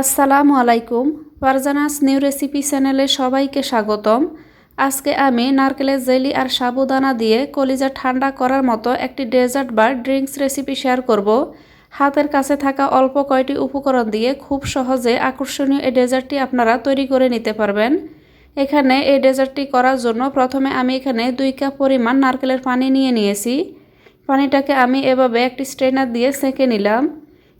আসসালামু আলাইকুম। Farzana's new recipe চ্যানেলে সবাইকে স্বাগতম। আজকে আমি নারকেলের জেলি আর সাবুদানা দিয়ে কলিজা ঠান্ডা করার মতো একটি ডেজার্ট বা ড্রিঙ্কস রেসিপি শেয়ার করব। হাতের কাছে থাকা অল্প কয়টি উপকরণ দিয়ে খুব সহজে আকর্ষণীয় এই ডেজার্টটি আপনারা তৈরি করে নিতে পারবেন। এখানে এই ডেজার্টটি করার জন্য প্রথমে আমি এখানে দুই কাপ পরিমাণ নারকেলের পানি নিয়ে নিয়েছি। পানিটাকে আমি এভাবে একটি স্ট্রেনার দিয়ে সেঁকে নিলাম।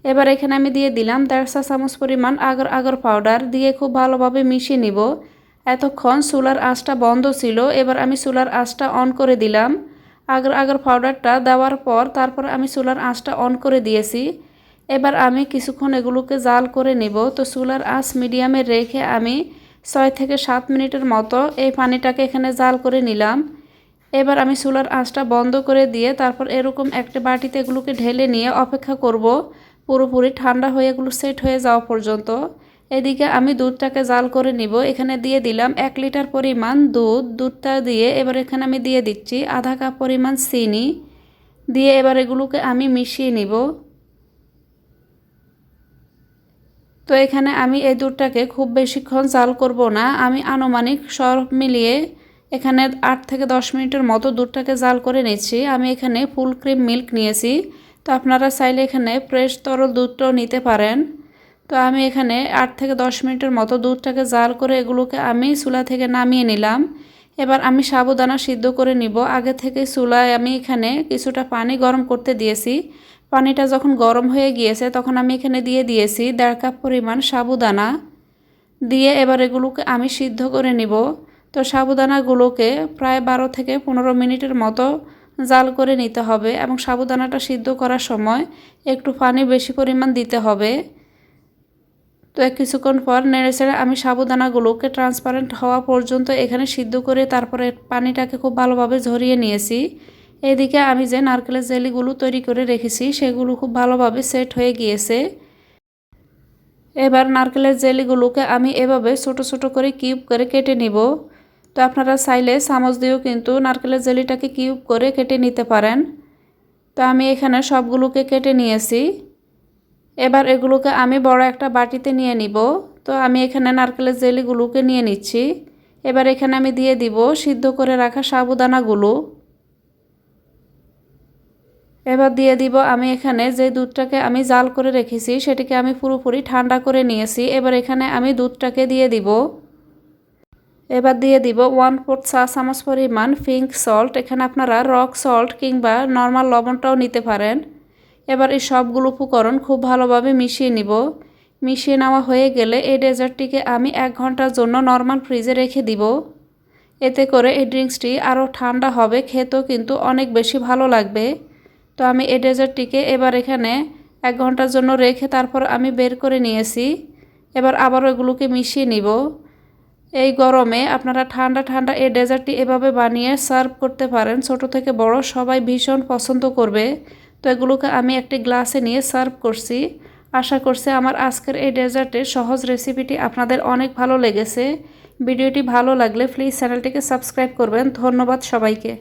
এবার এখানে আমি দিয়ে দিলাম দেড় চা চামচ পরিমাণ আগর আগর পাউডার দিয়ে খুব ভালোভাবে মিশিয়ে নিব। এতক্ষণ চুলার আঁচটা বন্ধ ছিল, এবার আমি চুলার আঁচটা অন করে দিলাম। আগর আগর পাউডারটা দেওয়ার পর তারপর আমি চুলার আঁচটা অন করে দিয়েছি। এবার আমি কিছুক্ষণ এগুলোকে জাল করে নিব। তো চুলার আঁচ মিডিয়ামে রেখে আমি ছয় থেকে সাত মিনিটের মতো এই পানিটাকে এখানে জাল করে নিলাম। এবার আমি চুলার আঁচটা বন্ধ করে দিয়ে তারপর এরকম একটা বাটিতে এগুলোকে ঢেলে নিয়ে অপেক্ষা করব। পুরোপুরি ঠান্ডা হয়ে এগুলো সেট হয়ে যাওয়া পর্যন্ত। এদিকে আমি দুধটাকে জাল করে নিব। এখানে দিয়ে দিলাম এক লিটার পরিমাণ দুধ। দুধটা দিয়ে এবার এখানে আমি দিয়ে দিচ্ছি আধা কাপ পরিমাণ চিনি। দিয়ে এবার এগুলোকে আমি মিশিয়ে নিব। তো এখানে আমি এই দুধটাকে খুব বেশিক্ষণ জাল করব না। আমি আনুমানিক সব মিলিয়ে এখানে আট থেকে দশ মিনিটের মতো দুধটাকে জাল করে নিচ্ছি। আমি এখানে ফুল ক্রিম মিল্ক নিয়েছি। তো আপনারা চাইলে এখানে ফ্রেশ তরল দুধটাও নিতে পারেন। তো আমি এখানে আট থেকে দশ মিনিটের মতো দুধটাকে জাল করে এগুলোকে আমি চুলা থেকে নামিয়ে নিলাম। এবার আমি সাবুদানা সিদ্ধ করে নিব। আগে থেকে চুলায় আমি এখানে কিছুটা পানি গরম করতে দিয়েছি। পানিটা যখন গরম হয়ে গিয়েছে তখন আমি এখানে দিয়ে দিয়েছি দেড় কাপ পরিমাণ সাবুদানা। দিয়ে এবার এগুলোকে আমি সিদ্ধ করে নিব। তো সাবুদানাগুলোকে প্রায় বারো থেকে পনেরো মিনিটের মতো জাল করে নিতে হবে এবং সাবুদানাটা সিদ্ধ করার সময় একটু পানি বেশি পরিমাণ দিতে হবে। তো কিছুক্ষণ পর নেড়ে ছেড়ে আমি সাবুদানাগুলোকে ট্রান্সপারেন্ট হওয়া পর্যন্ত এখানে সিদ্ধ করে তারপরে পানিটাকে খুব ভালোভাবে ঝরিয়ে নিয়েছি। এদিকে আমি যে নারকেলের জেলিগুলো তৈরি করে রেখেছি সেগুলো খুব ভালোভাবে সেট হয়ে গিয়েছে। এবার নারকেলের জেলিগুলোকে আমি এভাবে ছোট ছোট করে কিউব করে কেটে নিব। তো আপনারা চাইলে চামচ দিয়েও কিন্তু নারকেলের জেলিটাকে কিউব করে কেটে নিতে পারেন। তো আমি এখানে সবগুলোকে কেটে নিয়েছি। এবার এগুলোকে আমি বড় একটা বাটিতে নিয়ে নিব। তো আমি এখানে নারকেলের জেলিগুলোকে নিয়ে নিচ্ছি। এবার এখানে আমি দিয়ে দিব সিদ্ধ করে রাখা সাবুদানাগুলো। এবার দিয়ে দিব আমি এখানে যে দুধটাকে আমি জাল করে রেখেছি, সেটিকে আমি পুরোপুরি ঠান্ডা করে নিয়েছি। এবার এখানে আমি দুধটাকে দিয়ে দিব। এবার দিয়ে দিব ওয়ান ফোর্থ চা চামচ পরিমাণ পিঙ্ক সল্ট এখানে আপনারা রক সল্ট কিংবা নর্মাল লবণটাও নিতে পারেন। এবার এই সবগুলো উপকরণ খুব ভালোভাবে মিশিয়ে নিব। মিশিয়ে নেওয়া হয়ে গেলে এই ডেজার্টটিকে আমি এক ঘণ্টার জন্য নর্মাল ফ্রিজে রেখে দিব। এতে করে এই ড্রিঙ্কসটি আরও ঠান্ডা হবে, খেতেও কিন্তু অনেক বেশি ভালো লাগবে। তো আমি এই ডেজার্টটিকে এবার এখানে এক ঘণ্টার জন্য রেখে তারপর আমি বের করে নিয়েছি। এবার আবার ওগুলোকে মিশিয়ে নিব। এই গরমে আপনারা ঠান্ডা ঠান্ডা এই ডেজার্টটি এভাবে বানিয়ে সার্ভ করতে পারেন। ছোট থেকে বড় সবাই ভীষণ পছন্দ করবে। তো এগুলোকে আমি একটি গ্লাসে নিয়ে সার্ভ করছি। আশা করছি আমার আজকের এই ডেজার্টের সহজ রেসিপিটি আপনাদের অনেক ভালো লেগেছে। ভিডিওটি ভালো লাগলে প্লিজ চ্যানেলটিকে সাবস্ক্রাইব করবেন। ধন্যবাদ সবাইকে।